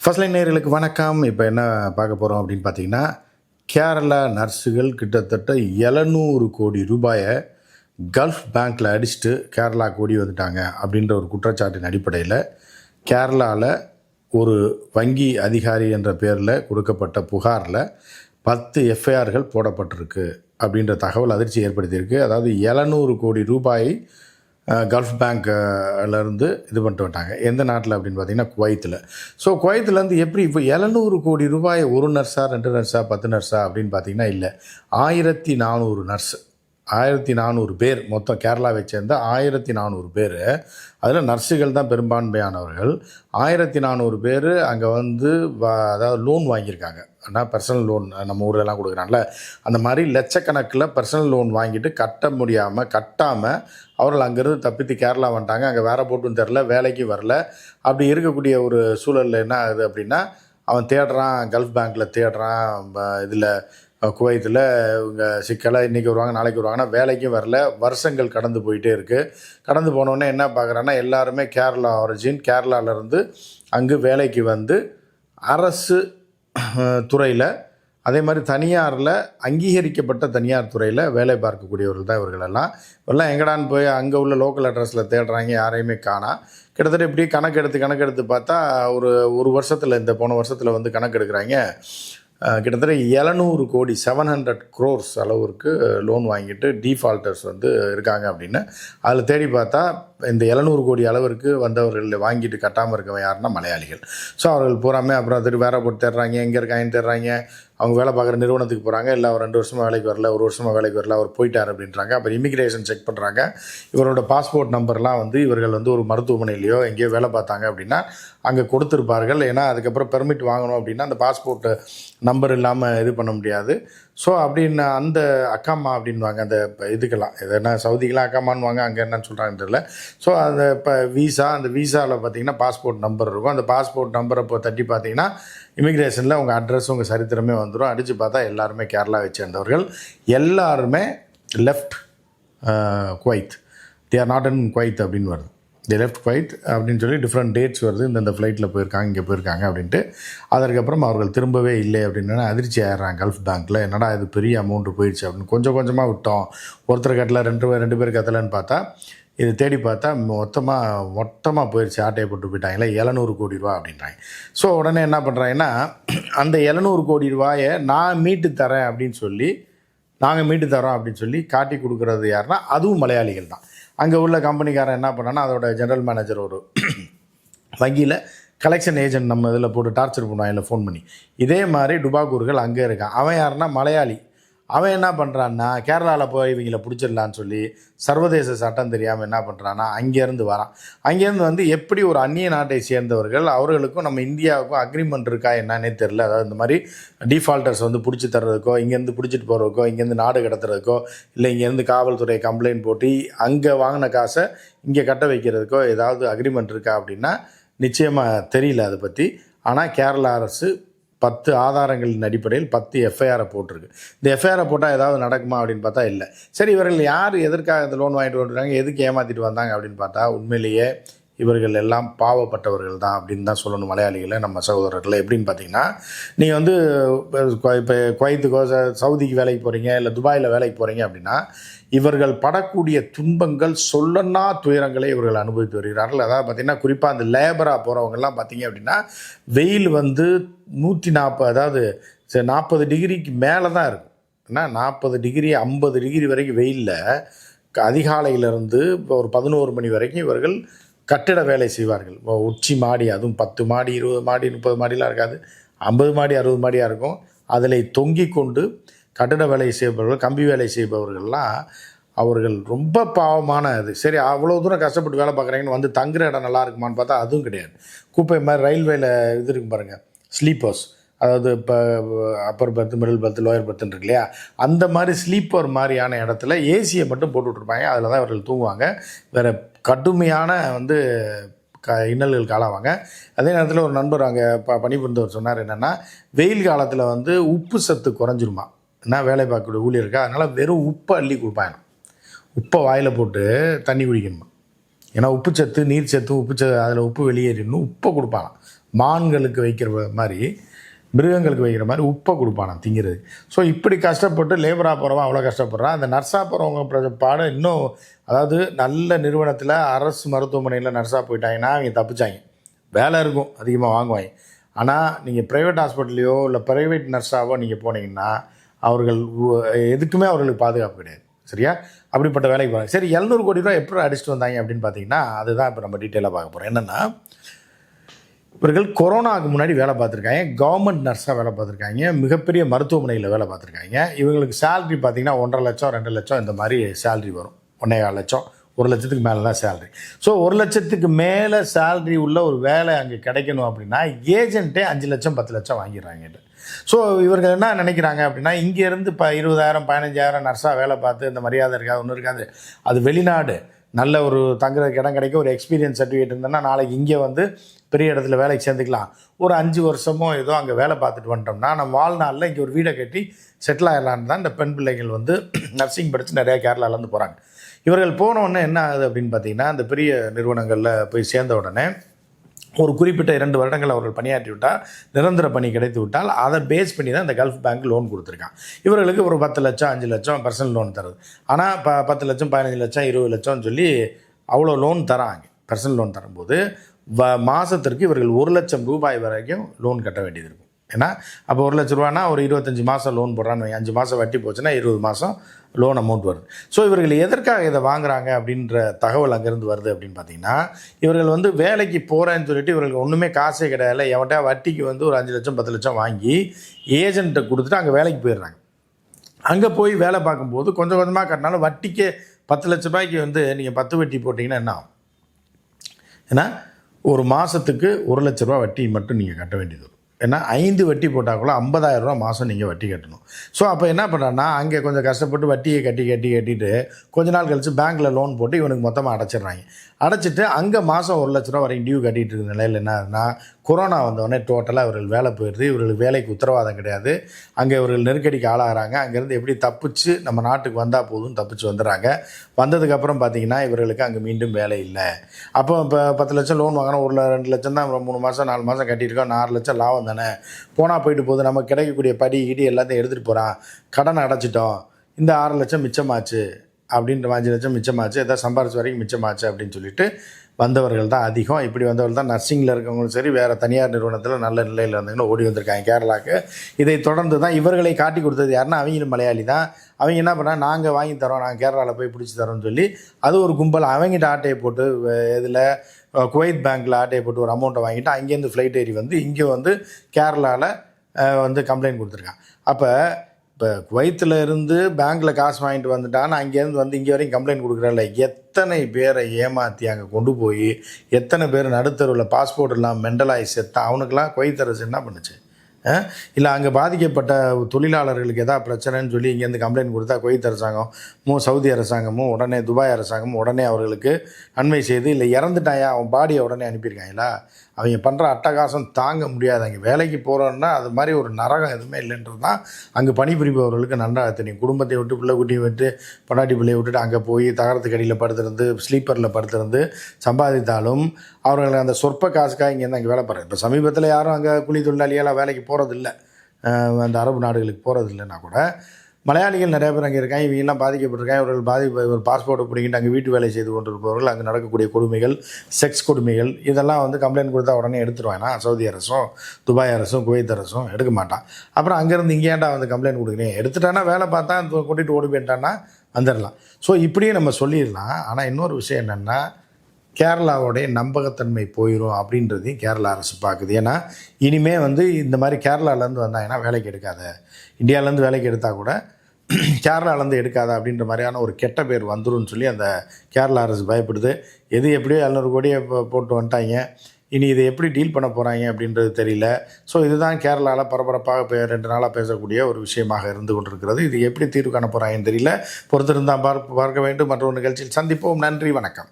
First line நேயர்களுக்கு வணக்கம். இப்போ என்ன பார்க்க போகிறோம் அப்படின்னு பார்த்தீங்கன்னா கேரளா நர்ஸுகள் கிட்டத்தட்ட எழுநூறு கோடி ரூபாயை கல்ஃப் பேங்க்கில் அடிச்சுட்டு கேரளா கோடி வந்துட்டாங்க அப்படின்ற ஒரு குற்றச்சாட்டின் அடிப்படையில் கேரளாவில் ஒரு வங்கி அதிகாரி என்ற பேரில் கொடுக்கப்பட்ட புகாரில் பத்து எஃப்ஐஆர்கள் போடப்பட்டிருக்கு அப்படின்ற தகவல் அதிர்ச்சி ஏற்படுத்தியிருக்கு. அதாவது எழுநூறு கோடி ரூபாய் கல்ஃப் பேங்க்லேருந்து இது பண்ணிட்டு வந்தாங்க எந்த நாட்டில் அப்படின்னு பார்த்தீங்கன்னா குவைத்தில். ஸோ குவைத்துலேருந்து எப்படி இப்போ எழுநூறு கோடி ரூபாய் ஒரு நர்ஸா ரெண்டு நர்ஸா பத்து நர்ஸா அப்படின்னு பார்த்தீங்கன்னா இல்லை. ஆயிரத்தி நானூறு நர்ஸு ஆயிரத்தி நானூறு பேர் மொத்தம் கேரளாவை சேர்ந்த ஆயிரத்தி நானூறு பேர். அதில் நர்ஸுகள் தான் பெரும்பான்மையானவர்கள். ஆயிரத்தி நானூறு பேர் அங்கே வந்து வ- அதாவது லோன் வாங்கியிருக்காங்க. ஆனால் பர்சனல் லோன் நம்ம ஊர்லலாம் கொடுக்குறாங்கள அந்த மாதிரி லட்சக்கணக்கில் பர்சனல் லோன் வாங்கிட்டு கட்ட முடியாமல் கட்டாமல் அவர்கள் அங்கேருந்து தப்பித்து கேரளா வந்துட்டாங்க. அங்கே வேற போட்டும் தெரில வேலைக்கு வரல. அப்படி இருக்கக்கூடிய ஒரு சூழலில் என்ன ஆகுது அப்படின்னா அவன் தேடுறான் கல்ஃப் பேங்க்கில் தேடுறான் இதில் குவைத்தில் இவங்க சிக்கலை இன்றைக்கி வருவாங்க நாளைக்கு வருவாங்கன்னா வேலைக்கும் வரல வருஷங்கள் கடந்து போயிட்டே இருக்குது கடந்து போனோடனே என்ன பார்க்குறான்னா எல்லாருமே கேரளா ஆரிஜின் கேரளாவிலேருந்து அங்கு வேலைக்கு வந்து அரசு துறையில் அதே மாதிரி தனியாரில் அங்கீகரிக்கப்பட்ட தனியார் துறையில் வேலை பார்க்கக்கூடியவர்கள் தான் இவர்கள் எல்லாம். இவரெல்லாம் எங்கடான்னு போய் அங்கே உள்ள லோக்கல் அட்ரஸில் தேடுறாங்க யாரையுமே காணா. கிட்டத்தட்ட இப்படி கணக்கு எடுத்து கணக்கு எடுத்து பார்த்தா ஒரு ஒரு வருஷத்தில் இந்த போன வருஷத்தில் வந்து கணக்கு எடுக்கிறாங்க கிட்டத்தட்ட எழுநூறு கோடி செவன் ஹண்ட்ரட் க்ரோர்ஸ் அளவுக்கு லோன் வாங்கிட்டு டீஃபால்ட்டர்ஸ் வந்து இருக்காங்க அப்படின்னு. அதில் தேடி பார்த்தா இந்த எழுநூறு கோடி அளவிற்கு வந்தவர்கள் வாங்கிட்டு கட்டாமல் இருக்கவன் யாருன்னா மலையாளிகள். ஸோ அவர்கள் பூராமே அப்புறம் திருப்பி வேற போட்டு தேடுறாங்க எங்கே இருக்காங்கன்னு தேடுறாங்க. அவங்க வேலை பார்க்குற நிறுவனத்துக்கு போகிறாங்க இல்லை அவர் ரெண்டு வருஷமாக வேலைக்கு வரல ஒரு வருஷமாக வேலைக்கு வரல அவர் போயிட்டார் அப்படின்றாங்க. அப்புறம் இமிக்ரேஷன் செக் பண்ணுறாங்க. இவரோட பாஸ்போர்ட் நம்பர்லாம் வந்து இவர்கள் வந்து ஒரு மருத்துவமனையிலையோ எங்கேயோ வேலை பார்த்தாங்க அப்படின்னா அங்கே கொடுத்துருப்பார்கள். ஏன்னா அதுக்கப்புறம் பெர்மிட் வாங்கணும் அப்படின்னா அந்த பாஸ்போர்ட் நம்பர் இல்லாமல் இது பண்ண முடியாது. ஸோ அப்படின்னு அந்த அக்காம்மா அப்படின்வாங்க அந்த இப்ப இதுக்கெல்லாம். இது என்ன சவுதிக்கெல்லாம் அக்காமான்வாங்க அங்கே என்னன்னு சொல்கிறாங்கன்னு தெரியல. ஸோ அந்த இப்போ விசா அந்த விசாவில் பார்த்தீங்கன்னா பாஸ்போர்ட் நம்பர் இருக்கும். அந்த பாஸ்போர்ட் நம்பரை இப்போ தட்டி பார்த்தீங்கன்னா இமிக்ரேஷனில் உங்கள் அட்ரஸ் உங்கள் சரித்திரமே வந்துடும் அடித்து பார்த்தா எல்லாருமே கேரளாவை சேர்ந்தவர்கள். எல்லாருமே left Kuwait they are not in Kuwait அப்படின்னு வருது. தி லெஃப்ட் குவைத் அப்படின்னு சொல்லி டிஃப்ரெண்ட் டேட்ஸ் வருது. இந்தந்த ஃப்ளைட்டில் போயிருக்காங்க இங்கே போயிருக்காங்க அப்படின்ட்டு. அதற்கப்புறம் அவர்கள் திரும்பவே இல்லை அப்படின்னு அதிர்ச்சி ஆயிடுறாங்க கல்ஃப் பேங்க்கில் என்னடா இது பெரிய அமௌண்ட்டு போயிடுச்சு அப்படின்னு கொஞ்சம் கொஞ்சமாக விட்டோம். ஒருத்தர் கட்டல ரெண்டு பேர் ரெண்டு பேர் கட்டலன்னு பார்த்தா இது தேடி பார்த்தா மொத்தமாக மொத்தமாக போயிடுச்சு ஆட்டையை போட்டு போயிட்டாங்களே எழுநூறு கோடி ரூபா அப்படின்றாங்க. ஸோ உடனே என்ன பண்ணுறாங்கன்னா அந்த எழுநூறு கோடி ரூபாயை நான் மீட்டு தரேன் அப்படின்னு சொல்லி நாங்கள் மீட்டு தரோம் அப்படின்னு சொல்லி காட்டி கொடுக்குறது யாருன்னா அதுவும் மலையாளிகள் தான். அங்கே உள்ள கம்பெனிக்காரன் என்ன பண்ணான்னா அதோட ஜெனரல் மேனேஜர் ஒரு வங்கியில் கலெக்ஷன் ஏஜென்ட் நம்ம இதில் போட்டு டார்ச்சர் பண்ணுவான் இல்லை ஃபோன் பண்ணி. இதே மாதிரி டுபாகூர்கள் அங்கே இருக்கான். அவன் யாருன்னா மலையாளி. அவன் என்ன பண்ணுறான்னா கேரளாவில் போய் இவங்கள பிடிச்சிடலான்னு சொல்லி சர்வதேச சட்டம் தெரியாமல் என்ன பண்ணுறான்னா அங்கேருந்து வரான். அங்கேருந்து வந்து எப்படி ஒரு அந்நிய நாட்டை சேர்ந்தவர்கள் அவர்களுக்கும் நம்ம இந்தியாவுக்கும் அக்ரிமெண்ட் இருக்கா என்னன்னே தெரில அதாவது இந்த மாதிரி டிஃபால்ட்டர்ஸ் வந்து பிடிச்சி தர்றதுக்கோ இங்கேருந்து பிடிச்சிட்டு போகிறதுக்கோ இங்கேருந்து நாடு கடத்துறதுக்கோ இல்லை இங்கேருந்து காவல்துறை கம்ப்ளைண்ட் போட்டு அங்கே வாங்கின காசை இங்கே கட்ட வைக்கிறதுக்கோ ஏதாவது அக்ரிமெண்ட் இருக்கா அப்படின்னா நிச்சயமாக தெரியல அதை பற்றி ஆனால் கேரளா அரசு பத்து ஆதாரங்களின் அடிப்படையில் பத்து எஃப்ஐஆரை போட்டிருக்கு. இந்த எஃப்ஐஆரை போட்டால் ஏதாவது நடக்குமா அப்படின்னு பார்த்தா இல்லை. சரி இவர்கள் யார் எதற்காக இந்த லோன் வாங்கிட்டு வந்துட்டாங்க எதுக்கு ஏமாற்றிட்டு வந்தாங்க அப்படின்னு பார்த்தா உண்மையிலேயே இவர்கள் எல்லாம் பாவப்பட்டவர்கள் தான் அப்படின்னு தான் சொல்லணும் மலையாளிகளை நம்ம சகோதரர்களை. எப்படின்னு பார்த்தீங்கன்னா நீங்கள் வந்து இப்போ குவைத்துக்கோ சவுதிக்கு வேலைக்கு போகிறீங்க இல்லை துபாயில் வேலைக்கு போகிறீங்க அப்படின்னா இவர்கள் படக்கூடிய துன்பங்கள் சொல்லனா துயரங்களை இவர்கள் அனுபவித்து வருகிறார்கள். அதாவது பார்த்திங்கன்னா குறிப்பாக அந்த லேபராக போகிறவங்கெல்லாம் பார்த்தீங்க அப்படின்னா வெயில் வந்து நூற்றி நாற்பது அதாவது நாற்பது டிகிரிக்கு மேலே தான் இருக்கும். ஏன்னா நாற்பது டிகிரி ஐம்பது டிகிரி வரைக்கும் வெயிலில் அதிகாலையிலிருந்து இப்போ ஒரு பதினோரு மணி வரைக்கும் இவர்கள் கட்டிட வேலை செய்வார்கள். உச்சி மாடி அதுவும் பத்து மாடி இருபது மாடி முப்பது மாடிலாம் இருக்காது. ஐம்பது மாடி அறுபது மாடியாக இருக்கும். அதில் தொங்கி கொண்டு கட்டிட வேலை செய்பவர்கள் கம்பி வேலை செய்பவர்கள்லாம் அவர்கள் ரொம்ப பாவமான இது. சரி அவ்வளோ தூரம் கஷ்டப்பட்டு வேலை பார்க்குறீங்கன்னு வந்து தங்குற இடம் நல்லா இருக்குமான்னு பார்த்தா அதுவும் கிடையாது. குப்பை மாதிரி ரயில்வேல இது இருக்கும் பாருங்கள் ஸ்லீப்பர்ஸ் அதாவது இப்போ upper berth middle berth lower பர்த்துன்னு இருக்கு இல்லையா? அந்த மாதிரி ஸ்லீப்பர் மாதிரியான இடத்துல ஏசியை மட்டும் போட்டு விட்ருப்பாங்க அதில் தான் இவர்கள் தூங்குவாங்க. வேறு கடுமையான வந்து க இன்னல்களுக்கு ஆளாவாங்க அதே நேரத்தில் ஒரு நண்பர் அங்கே ப பணிபுரிந்தவர் சொன்னார் என்னென்னா வெயில் காலத்தில் வந்து உப்பு சத்து குறைஞ்சிருமா? என்ன வேலை பார்க்கக்கூடிய ஊழியருக்கு அதனால் வெறும் உப்பை அள்ளி கொடுப்பாங்க உப்பை வாயில் போட்டு தண்ணி குடிக்கணுமா? ஏன்னா உப்பு சத்து நீர் சத்து உப்பு சத்து அதில் உப்பு வெளியேறிடணும். உப்பை கொடுப்பாங்க மான்களுக்கு வைக்கிற மாதிரி மிருகங்களுக்கு வைக்கிற மாதிரி உப்பை கொடுப்பானா திங்கிறது ஸோ இப்படி கஷ்டப்பட்டு லேபராக போகிறவன் அவ்வளோ கஷ்டப்படுறான். அந்த நர்ஸாக போகிறவங்க பாடம் இன்னும் அதாவது நல்ல நிறுவனத்தில் அரசு மருத்துவமனையில் நர்ஸாக போயிட்டாங்கன்னா அவங்க தப்பிச்சாங்க. வேலை இருக்கும் அதிகமாக வாங்குவாங்க. ஆனால் நீங்கள் ப்ரைவேட் ஹாஸ்பிட்டல்லையோ இல்லை ப்ரைவேட் நர்ஸாவோ நீங்கள் போனீங்கன்னா அவர்கள் எதுக்குமே அவர்களுக்கு பாதுகாப்பு கிடையாது. சரியா? அப்படிப்பட்ட வேலைக்கு போகிறாங்க சரி எழுநூறு கோடி ரூபா எப்படி அடிச்சுட்டு வந்தாங்க அப்படின்னு பார்த்தீங்கன்னா அதுதான் இப்போ நம்ம டீட்டெயிலாக பார்க்க போகிறோம் என்னென்னா இவர்கள் கொரோனாவுக்கு முன்னாடி வேலை பார்த்துருக்காங்க. கவர்மெண்ட் நர்ஸாக வேலை பார்த்துருக்காங்க. மிகப்பெரிய மருத்துவமனையில் வேலை பார்த்துருக்காங்க. இவங்களுக்கு சேல்ரி பார்த்தீங்கன்னா ஒன்றரை லட்சம் ரெண்டு லட்சம் இந்த மாதிரி சேல்ரி வரும். ஒன்றே கால் லட்சம். ஒரு லட்சத்துக்கு மேலே தான் சேல்ரி ஸோ ஒரு லட்சத்துக்கு மேலே சேல்ரி உள்ள ஒரு வேலை அங்கே கிடைக்கணும் அப்படின்னா ஏஜென்ட்டே அஞ்சு லட்சம் பத்து லட்சம் வாங்கிடுறாங்க ஸோ இவர்கள் என்ன நினைக்கிறாங்க அப்படின்னா இங்கேருந்து இப்போ இருபதாயிரம் பதினஞ்சாயிரம் நர்ஸாக வேலை பார்த்து இந்த மரியாதை இருக்காது ஒன்றும் இருக்காது. அது வெளிநாடு. நல்ல ஒரு தங்குறதுக்கு இடம் கிடைக்கும் ஒரு எக்ஸ்பீரியன்ஸ் சர்டிஃபிகேட் இருந்தேன்னா நாளைக்கு இங்கே வந்து பெரிய இடத்துல வேலைக்கு சேர்ந்துக்கலாம். ஒரு அஞ்சு வருஷமோ ஏதோ அங்கே வேலை பார்த்துட்டு வந்துட்டோம்னா நம்ம வாழ்நாளில் இங்கே ஒரு வீடை கட்டி செட்டில் ஆகலான்னு தான் இந்த பெண் பிள்ளைகள் வந்து நர்சிங் படித்து நிறையா கேரளாலேருந்து போகிறாங்க இவர்கள் போன உடனே என்ன ஆகுது அப்படின்னு பார்த்தீங்கன்னா இந்த பெரிய நிறுவனங்களில் போய் சேர்ந்த உடனே ஒரு குறிப்பிட்ட இரண்டு வருடங்கள் அவர்கள் பணியாற்றி விட்டால் நிரந்தர பணி கிடைத்து விட்டால் அதை பேஸ் பண்ணி தான் இந்த கல்ஃப் பேங்க் லோன் கொடுத்துருக்கான் இவர்களுக்கு ஒரு பத்து லட்சம் அஞ்சு லட்சம் பர்சனல் லோன் தருது. ஆனால் ப பத்து லட்சம் பதினஞ்சு லட்சம் இருபது லட்சம்னு சொல்லி அவ்வளோ லோன் தராங்க. பர்சனல் லோன் தரும்போது வ மாதத்திற்கு இவர்கள் ஒரு லட்சம் ரூபாய் வரைக்கும் லோன் கட்ட வேண்டியது இருக்கும். ஏன்னா அப்போ ஒரு லட்ச ரூபானா ஒரு இருபத்தஞ்சி மாதம் லோன் போடுறான்னு அஞ்சு மாதம் வட்டி போச்சுன்னா இருபது மாதம் லோன் அமௌண்ட் வருது. ஸோ இவர்கள் எதற்காக இதை வாங்குறாங்க அப்படின்ற தகவல் அங்கேருந்து வருது அப்படின்னு பார்த்தீங்கன்னா இவர்கள் வந்து வேலைக்கு போகிறேன்னு சொல்லிட்டு இவர்களுக்கு ஒன்றுமே காசே கிடையாது எவன்ட்டா வட்டிக்கு வந்து ஒரு அஞ்சு லட்சம் பத்து லட்சம் வாங்கி ஏஜென்ட்டை கொடுத்துட்டு அங்கே வேலைக்கு போயிடுறாங்க. அங்கே போய் வேலை பார்க்கும்போது கொஞ்சம் கொஞ்சமாக கட்டினாலும் வட்டிக்கே பத்து லட்ச ரூபாய்க்கு வந்து நீங்கள் பத்து வட்டி போட்டிங்கன்னா என்ன ஆகும்? ஏன்னா ஒரு மாதத்துக்கு ஒரு லட்ச ரூபா வட்டி மட்டும் நீங்கள் கட்ட வேண்டியது. வரும் ஏன்னா ஐந்து வட்டி போட்டால் கூட 50000 ரூபா மாதம் நீங்கள் வட்டி கட்டணும். ஸோ அப்போ என்ன பண்ணுறான்னா அங்கே கொஞ்சம் கஷ்டப்பட்டு வட்டியை கட்டி கட்டி கட்டிட்டு கொஞ்ச நாள் கழித்து பேங்க்கில் லோன் போட்டு இவனுக்கு மொத்தமாக அடைச்சிடுறாங்க. அடைச்சிட்டு அங்கே மாதம் ஒரு லட்ச ரூபா வரைக்கும் டியூ கட்டிகிட்டு இருக்க நிலையில் என்ன ஆகுதுன்னா கொரோனா வந்தோடனே டோட்டலாக இவர்கள் வேலை போயிடுது. இவர்களுக்கு வேலைக்கு உத்தரவாதம் கிடையாது. அங்கே இவர்கள் நெருக்கடிக்கு ஆளாகிறாங்க. அங்கேருந்து எப்படி தப்பிச்சு நம்ம நாட்டுக்கு வந்தால் போதும் தப்பிச்சு வந்துடுறாங்க. வந்ததுக்கப்புறம் பார்த்தீங்கன்னா இவர்களுக்கு அங்கே மீண்டும் வேலை இல்லை. அப்போ இப்போ பத்து லட்சம் லோன் வாங்கினா ஒரு ரெண்டு லட்சம் தான் மூணு மாதம் நாலு மாதம் கட்டியிருக்கோம். ஆறு லட்சம் லாபம் தானே? போனால் போயிட்டு போகுது. நமக்கு கிடைக்கக்கூடிய படி இடி எல்லாத்தையும் எடுத்துகிட்டு போகிறான் கடனை அடைச்சிட்டோம். இந்த ஆறு லட்சம் மிச்சமாச்சு. அப்படின்ற அஞ்சு லட்சம் மிச்சமாச்சு. எதாவது சம்பாரிச்ச வரைக்கும் மிச்சமாச்சு அப்படின்னு சொல்லிட்டு வந்தவர்கள் தான் அதிகம். இப்படி வந்தவர்கள் தான் நர்சிங்கில் இருக்கவங்களும் சரி வேறு தனியார் நிறுவனத்தில் நல்ல நிலையில் இருந்தவங்களும் ஓடி வந்திருக்காங்க கேரளாவுக்கு இதை தொடர்ந்து தான் இவர்களை காட்டி கொடுத்தது யாருன்னா அவங்களும் மலையாளி தான். அவங்க என்ன பண்ணால் நாங்கள் வாங்கி தரோம் நாங்கள் கேரளாவில் போய் பிடிச்சி தரோம்னு சொல்லி அது ஒரு கும்பல். அவங்ககிட்ட ஆட்டையை போட்டு இதில் குவைத் பேங்க்கில் ஆட்டையை போட்டு ஒரு அமௌண்ட்டை வாங்கிட்டு அங்கேருந்து ஃப்ளைட் ஏறி வந்து இங்கே வந்து கேரளாவில் வந்து கம்ப்ளைண்ட் கொடுத்துருக்கான் அப்போ இப்போ குவைத்தில் இருந்து பேங்க்கில் காசு வாங்கிட்டு வந்துட்டான்னு அங்கேருந்து வந்து இங்கே வரையும் கம்ப்ளைண்ட் கொடுக்குறாள் எத்தனை பேரை ஏமாற்றி அங்கே கொண்டு போய் எத்தனை பேர் நடுத்தருவில் பாஸ்போர்ட் இல்லாமல் மெண்டலாகி செத்தான் அவனுக்கெல்லாம் குவைத் அரசு என்ன பண்ணுச்சு? இல்லை அங்கே பாதிக்கப்பட்ட தொழிலாளர்களுக்கு எதாவது பிரச்சனைன்னு சொல்லி இங்கேருந்து கம்ப்ளைண்ட் கொடுத்தா குவைத் அரசாங்கம் சவுதி அரசாங்கமும் உடனே துபாய் அரசாங்கமும் உடனே அவர்களுக்கு அண்மை செய்து இல்லை இறந்துட்டாயா? அவன் பாடியை உடனே அனுப்பியிருக்காங்களா? அவங்க பண்ணுற அட்டகாசம் தாங்க முடியாது. அங்கே வேலைக்கு போகிறோன்னா அது மாதிரி ஒரு நரகம் எதுவுமே இல்லைன்றது தான் அங்கே பணிபுரிபவர்களுக்கு நன்றாக தெரியும். குடும்பத்தை விட்டு பிள்ளை குட்டியை விட்டு பொண்டாட்டி பிள்ளையை விட்டுட்டு அங்கே போய் தகரத்துக்கு அடியில் படுத்திருந்து ஸ்லீப்பரில் படுத்திருந்து சம்பாதித்தாலும் அவர்கள் அந்த சொற்ப காசுக்காக இங்கேருந்து அங்கே வேலை போகிறேன் இப்போ சமீபத்தில் யாரும் அங்கே கூலி தொழிலாளியெல்லாம் வேலைக்கு போகிறதில்ல அந்த அரபு நாடுகளுக்கு போகிறதில்லைன்னா கூட மலையாளிகள் நிறைய பேர் அங்கே இருக்காங்க. இவங்கெல்லாம் பாதிக்கப்பட்டிருக்காங்க. இவர்கள் பாதிப்பு ஒரு பாஸ்போர்ட்டை பிடிக்கிட்டு அங்கே வீட்டு வேலை செய்து கொண்டிருப்பவர்கள். அங்கே நடக்கக்கூடிய கொடுமைகள் செக்ஸ் கொடுமைகள் இதெல்லாம் வந்து கம்ப்ளைண்ட் கொடுத்தா உடனே எடுத்துருவானா சவுதி அரசும் துபாய் அரசும் குவைத் அரசும் எடுக்க மாட்டான். அப்புறம் அங்கேருந்து இங்கேண்டா வந்து கம்ப்ளைண்ட் கொடுக்குறேன் எடுத்துட்டானா வேலை பார்த்தா கூட்டிகிட்டு ஓடி போயிட்டான்னா வந்துடலாம். ஸோ இப்படியே நம்ம சொல்லிடலாம். ஆனால் இன்னொரு விஷயம் என்னென்னா கேரளாவோடைய நம்பகத்தன்மை போயிடும் அப்படின்றதையும் கேரளா அரசு பார்க்குது. ஏன்னா இனிமே வந்து இந்த மாதிரி கேரளாலேருந்து வந்தாங்கன்னா வேலைக்கு எடுக்காத. இந்தியாவிலேருந்து வேலைக்கு எடுத்தால் கூட கேரளாலேருந்து எடுக்காத அப்படின்ற மாதிரியான ஒரு கெட்ட பேர் வந்துடும் சொல்லி அந்த கேரளா அரசு பயப்படுது. எது எப்படியோ எழுநூறு கோடியை போட்டு வந்துட்டாங்க. இனி இதை எப்படி டீல் பண்ண போகிறாங்க அப்படின்றது தெரியல. ஸோ இதுதான் கேரளாவில் பரபரப்பாக ரெண்டு நாளாக பேசக்கூடிய ஒரு விஷயமாக இருந்து கொண்டிருக்கிறது. இது எப்படி தீர்வு காண போகிறாங்கன்னு தெரியல. பொறுத்திருந்தால் பார்க்க பார்க்க வேண்டும். மற்றொரு நிகழ்ச்சியில் சந்திப்போம். நன்றி. வணக்கம்.